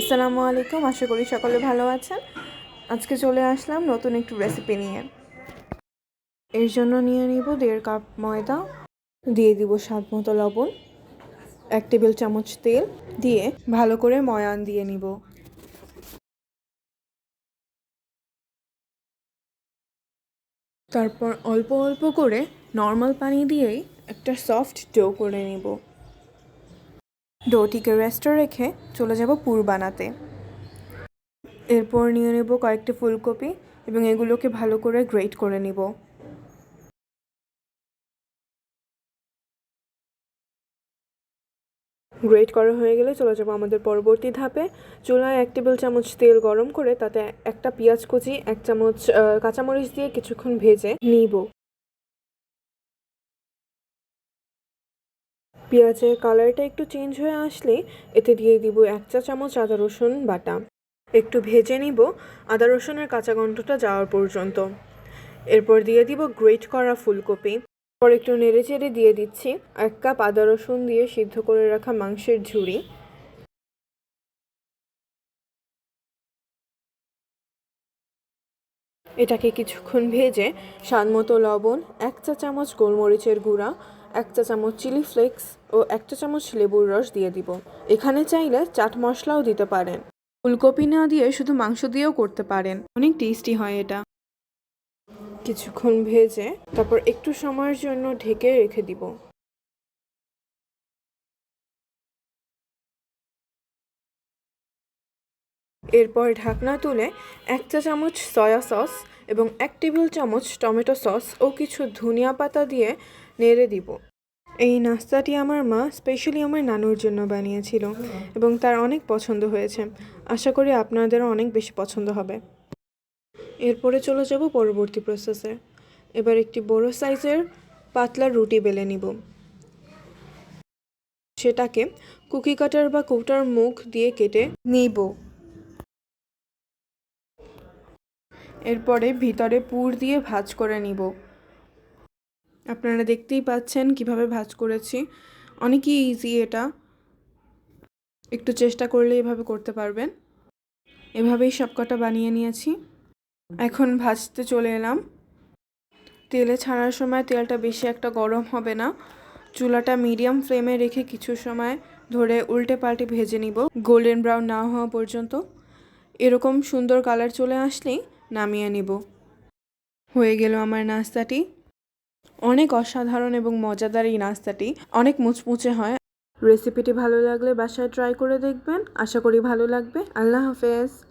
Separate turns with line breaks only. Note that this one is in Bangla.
আসসালামু আলাইকুম, আশা করি সকলে ভালো আছেন। আজকে চলে আসলাম নতুন একটু রেসিপি নিয়ে। এর জন্য নিয়ে নিব দেড় কাপ ময়দা, দিয়ে দিব স্বাদ মতো লবণ, এক টেবিল চামচ তেল, দিয়ে ভালো করে ময়ান দিয়ে নিব। তারপর অল্প অল্প করে নর্মাল পানি দিয়েই একটা সফট ডো করে নিব। ডোটিকে রেস্টে রেখে চলে যাব পুর বানাতে এরপর নিয়ে নেব কয়েকটি ফুলকপি এবং এগুলোকে ভালো করে গ্রেট করে নিব। গ্রেট করা হয়ে গেলে চলে যাব আমাদের পরবর্তী ধাপে। চুলায় এক টেবিল চামচ তেল গরম করে তাতে একটা পেঁয়াজ কুচি, এক চামচ কাঁচামরিচ দিয়ে কিছুক্ষণ ভেজে নিব। পেঁয়াজের কালারটা একটু চেঞ্জ হয়ে আসলে এতে দিয়ে দিব এক চা চামচ আদা রসুন বাটা। একটু ভেজে নিব আদা রসুনের কাঁচা গন্ধটা যাওয়ার পর্যন্ত। এরপর দিয়ে দিব গ্রেট করা ফুলকপি। পর একটু নেড়ে চেড়ে দিয়ে দিচ্ছি এক কাপ আদা রসুন দিয়ে সিদ্ধ করে রাখা মাংসের ঝুড়ি এটাকে কিছুক্ষণ ভেজে স্বাদ মতো লবণ, এক চা চামচ গোলমরিচের গুঁড়া এক চা চামচ চিলি ফ্লেক্স ও এক চা চামচ লেবুর রস দিয়ে দিব। এখানে চাইলে চাট মশলাও দিতে পারেন। ফুলকপি না দিয়ে শুধু মাংস দিয়েও করতে পারেন। অনেক টেস্টি হয় এটা। কিছুক্ষণ ভেজে তারপর একটু সময়ের জন্য ঢেকে রেখে দিব। এরপর ঢাকনা তুলে এক চা চামচ সয়া সস এবং এক টেবিল চামচ টমেটো সস ও কিছু ধনিয়া পাতা দিয়ে নেড়ে দিব। এই নাস্তাটি আমার মা স্পেশালি আমার নানুর জন্য বানিয়েছিল এবং তার অনেক পছন্দ হয়েছে। আশা করি আপনাদেরও অনেক বেশি পছন্দ হবে। এরপরে চলে যাব পরবর্তী প্রসেসে এবার একটি বড় সাইজের পাতলা রুটি বেলে নিব। সেটাকে কুকি কাটার বা কৌটার মুখ দিয়ে কেটে নিব। এরপরে ভিতরে পুর দিয়ে ভাজ করে নিব। আপনারা দেখতেই পাচ্ছেন কীভাবে ভাজ করেছি। অনেকই ইজি এটা। একটু চেষ্টা করলে এভাবে করতে পারবেন। এভাবেই সবকটা বানিয়ে নিয়েছি। এখন ভাজতে চলে এলাম। তেলে ছাড়ার সময় তেলটা বেশি একটা গরম হবে না। চুলাটা মিডিয়াম ফ্লেমে রেখে কিছু সময় ধরে উল্টে পাল্টে ভেজে নিব। গোল্ডেন ব্রাউন না হওয়া পর্যন্ত। এরকম সুন্দর কালার চলে আসলেই নামিয়ে নিব। হয়ে গেল আমার নাস্তাটি। অনেক অসাধারণ এবং মজাদার এই নাস্তাটি অনেক মুচমুচে হয়। রেসিপিটি ভালো লাগলে বাসায় ট্রাই করে দেখবেন। আশা করি ভালো লাগবে। আল্লাহ হাফেজ।